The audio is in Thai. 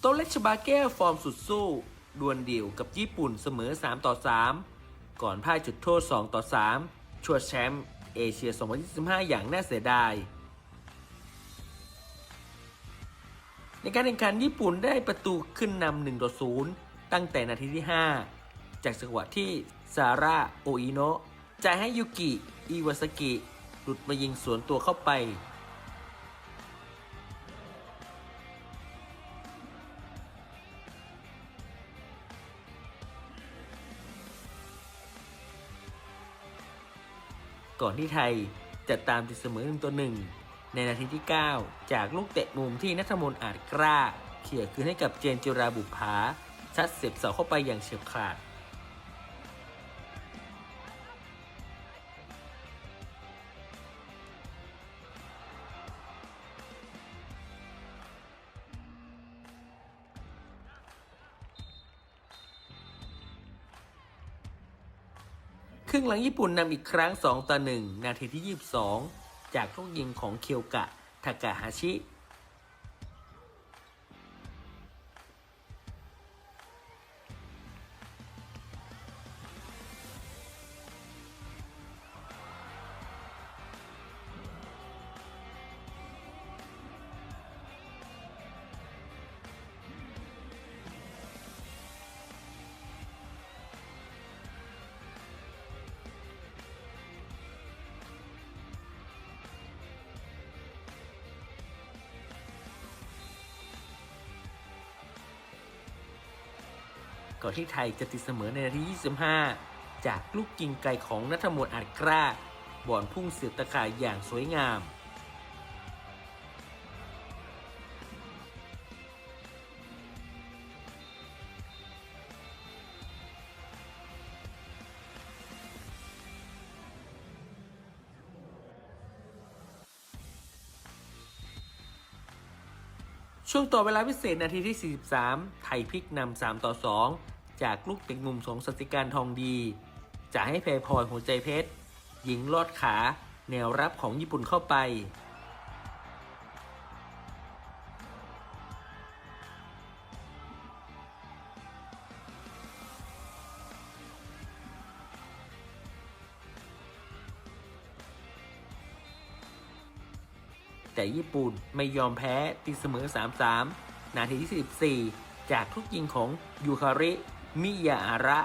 โตเล็กชบาแก้วฟอร์มสุดสู้ ดวลเดี่ยวกับญี่ปุ่นเสมอ 3 ต่อ 3 ก่อนพ่ายจุดโทษ 2 ต่อ 3 ชัวร์แชมป์เอเชีย 2025 อย่างน่าเสียดาย ในการแข่งขันญี่ปุ่นได้ประตูขึ้นนำ1ต่อ0ตั้งแต่นาทีที่ 5 จากจังหวะที่ซาร่าโออิโนะจ่ายให้ยุกิ อิวาสกิ หลุดมายิงสวนตัวเข้าไป ก่อนที่ไทยจะตามติดเสมอหนึ่งต่อหนึ่งในนาทีที่ 9 จากลูกเตะมุมที่นัทมนอาจกล้าเขี่ยคืนให้กับเจนจิราบุภาชัดเสียบเสาเข้าไปอย่างเฉียบขาด ครึ่งหลังญี่ปุ่นนำอีกครั้ง 2 ต่อ 1 นาทีที่ 22 จากลูกยิงของเคียวกะทากาฮาชิ ก่อนที่ไทยจะติดเสมอในนาที 25 จากลูกยิงไกลของนัทมนต์อาจกล้าบอลพุ่งเสียบตะข่ายอย่างสวยงาม ช่วงต่อเวลาพิเศษนาทีที่ 43 ไทยพลิกนำ3ต่อ 2 จากลูกเตะมุมสองสติการทองดีจะให้เพรพลอยหัวใจเพชร หญิงลอดขา แนวรับของญี่ปุ่นเข้าไป แต่ญี่ปุ่นไม่ยอมแพ้ตีเสมอ 3-3 นาทีที่ 14 จากทุกยิงของยูคาริ มิยาอาระ